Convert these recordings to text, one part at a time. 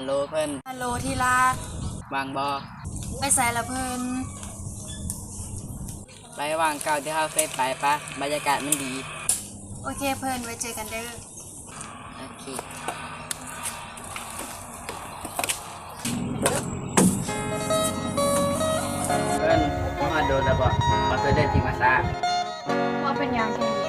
นฮัลโหลที่รักวางบอไปใส่ละเพิ่นไปวางเก่าที่เขาเคยไปปะบรรยากาศมันดี โอเคเพิ่นไว้เจอกันเด้อโอเคเพิ่นมาโดนระเบิดมาตัวเดินที่มาซาว่าเป็นยังแค่นี้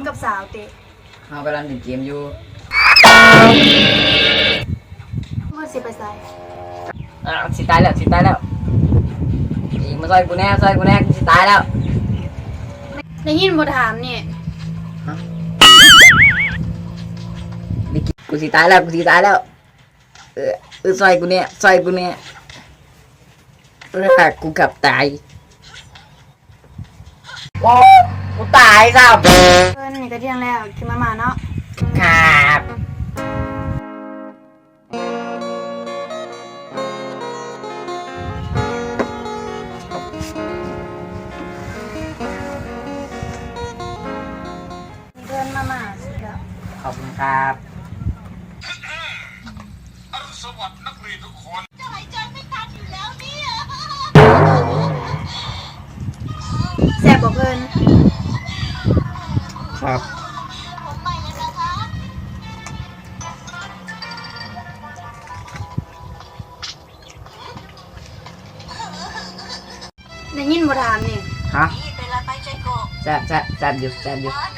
คุณกับสาวเตะเขากำลังเล่นเกมอยู่เมื่อสิไปใส่อะสิตายแล้วสิตายแล้วอีกมาซอยกูแน่ซอยกูแน่กูสิตายแล้วได้ยินบ่ถามนี่ดิกูสิตายแล้วกูสิตายแล้ว เออเออซอยกูเนี่ยซอยกูเนี่ยเออกูเกับตายโอ้ กูตายซ้ำเพิ่นนี่ก็เที่ยงแล้วกินมาม่าเนาะครับเพิ่นมาม่าสิแล้วขอบคุณครับแซ่บบ่เพิ่น ครับ ได้ยินบ่ถามนี่ฮะแซ่บแซ่บแซ่บอยู่แซ่บอยู่ฟั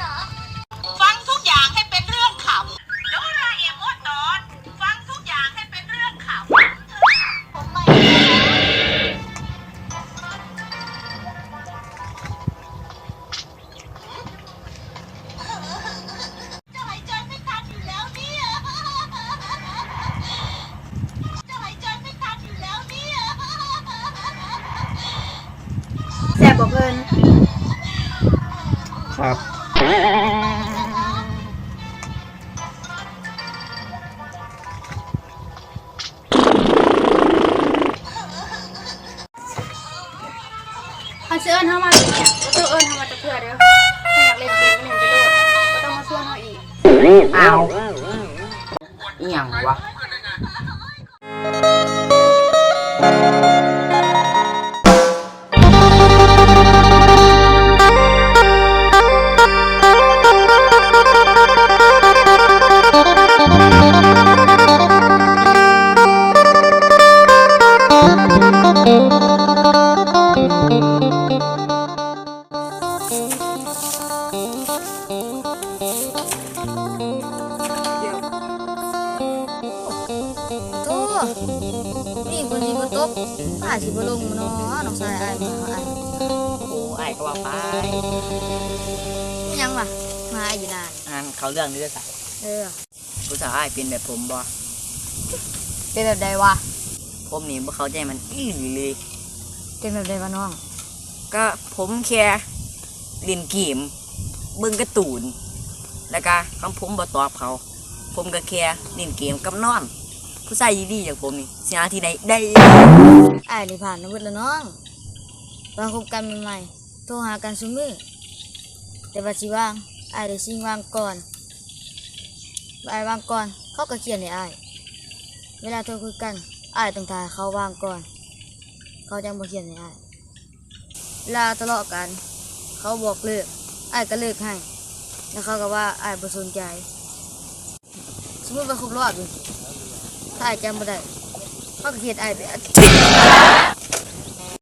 บบ่เพิ่นครับ เขาสิเอิ้นเฮามาเนี่ยบ่ต้องเอิ้นเฮามาจะเพื่อเด้อถ้าอยากเล่นเกมก็เล่นไปโลดบ่ต้องมาชวนเฮาอีก อ้าว อีหยังวะ ตัวนี่คนสิบ่ตบป้าสิบ่ลงเนาะน้องชายอ้ายมาอ้ายโอ้ไอ้ายก็ว่าไปเป็นหยังวะมาอ้ายอยู่นานอ่านเขาเรื่องนี้ด้วยสักเออผู้สาวอ้ายเป็นแบบผมบ่เป็นแบบใดวะผมนี่บ่เข้าใจมันอีหลีเลยเป็นแบบใดวะน้อง ก็ผมแค่ เล่นเกม เบิ่งการ์ตูน แล้วก็คำผมบ่ตอบเขา ผมก็แค่เล่นเกมกับนอน ผู้ชายดีๆอย่างผมนี่สิหาที่ไหนได้อ้ายนี่ผ่านมาเบิดแล้วน้องตอนคบกันใหม่ๆโทรหากันซุมื้อแต่ว่าสิว่างอ้ายได้ชิงว่างก่อนอ้ายวางก่อน เขาก็เขียนให้อ้ายเวลาโทรคุยกันอ้ายต้องทายเขาวางก่อน เขาจังบ่เขียนให้อ้ายเวลาทะเลาะกัน เขาบอกเลิกอ้ายก็เลิกให้ แล้วเขาก็ว่าอ้ายบ่สนใจ สมมติว่าครบรอบอยู่ถ้าอ้ายจำบ่ได้เขาก็เขียนอ้ายไปอาทิตย์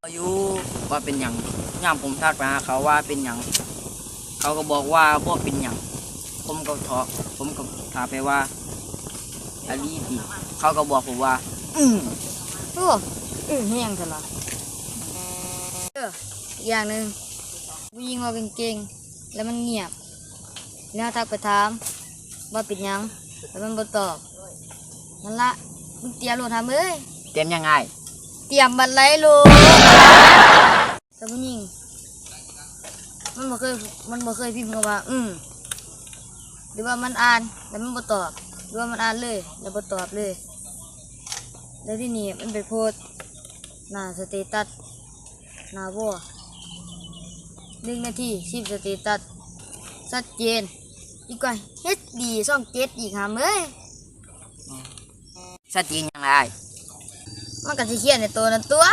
อายุว่าเป็นหยังย่ามผมทักไปหาเขาว่าเป็นหยังเขาก็บอกว่าบ่เป็นหยังผมก็ทอผมก็ถามไปว่าอลีดีเขาก็บอกผมว่า อืมโอ้อือเฮียงเถอะล่ะเอออีกอย่างหนึ่ง ผู้หญิงว่าเก่งๆแล้วมันเงียบแล้วทักไปถามว่าเป็นหยังแล้วมันบ่ตอบนั่นละมึงเตรียมโหลดทำเอ้ยเต็มยังไง เตรียมบัตรไหลโหลดแต่ผู้หญิงมันบ่เคยมันบ่เคยพิมพ์คำว่า อืมหรือว่ามันอ่านแล้วมันบ่ตอบหรือว่ามันอ่านเลย แล้วบ่ตอบเลย แล้วที่นี่มันไปโพสต์หน้าสเตตัสหน้าวัว หนึ่งนาทีสิบสเตตัสชัดเจนอีกว่าเฮ็ดดีซ่องเจ็ดอีกหามเอ้ยชัดเจนยังไงมันก็สิเขียนในตัวนั้นตัว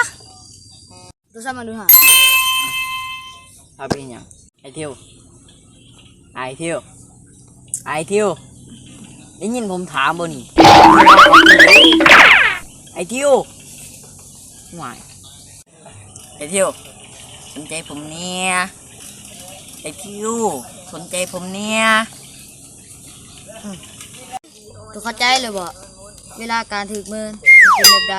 ตัวซ้ำมาดูหาถ้าเป็นหยังไอเที่ยวไอเที่ยวไอเที่ยวได้ยินผมถามบ่นี่ไอเที่ยวหวายไอเที่ยว สนใจผมเนี่ยไอเที่ยวสนใจผมเนี่ยตัวเข้าใจเลยบ่เวลาการถึกมือมันเป็นแบบใด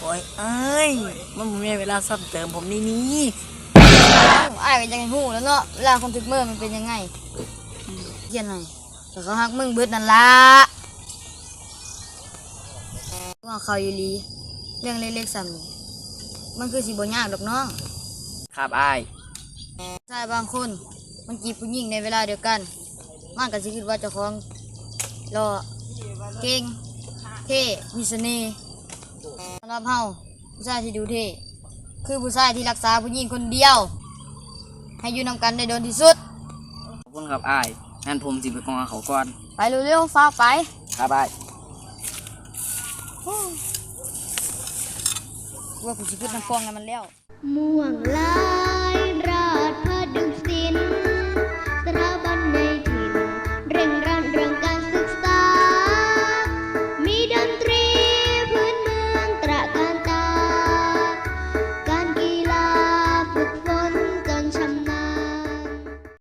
โอ้ยเอ้ยมันบ่มีเวลาซ้ำเติมผมนี่นี่อ้ายก็ยังฮู้แล้วเนาะเวลาคนถึกมือมันเป็นยังไงเขียนให้แต่เขาฮักมึงเบิดนั่นล่ะว่าเขาอยู่ลีเรื่องเล็กๆซ้ำนี่ มันคือสิบ่ยากดอกน้องครับอายชายบางคนมันจีบผู้หญิงในเวลาเดียวกันมันก็สิคิดว่าเจ้าของรอเก่งเท่มีเสน่ห์สำหรับเฮาผู้ชายที่ดูเท่คือผู้ชายที่รักษาผู้หญิงคนเดียว ให้อยู่นำกันได้โดนที่สุดขอบคุณครับอายงั้นผมสิไปกองเขาก่อน ไปเร็วๆฟ้าวไปครับอาย ว่ากูสิขึ้นน้ำฟองกันมันแล้วม่วงลา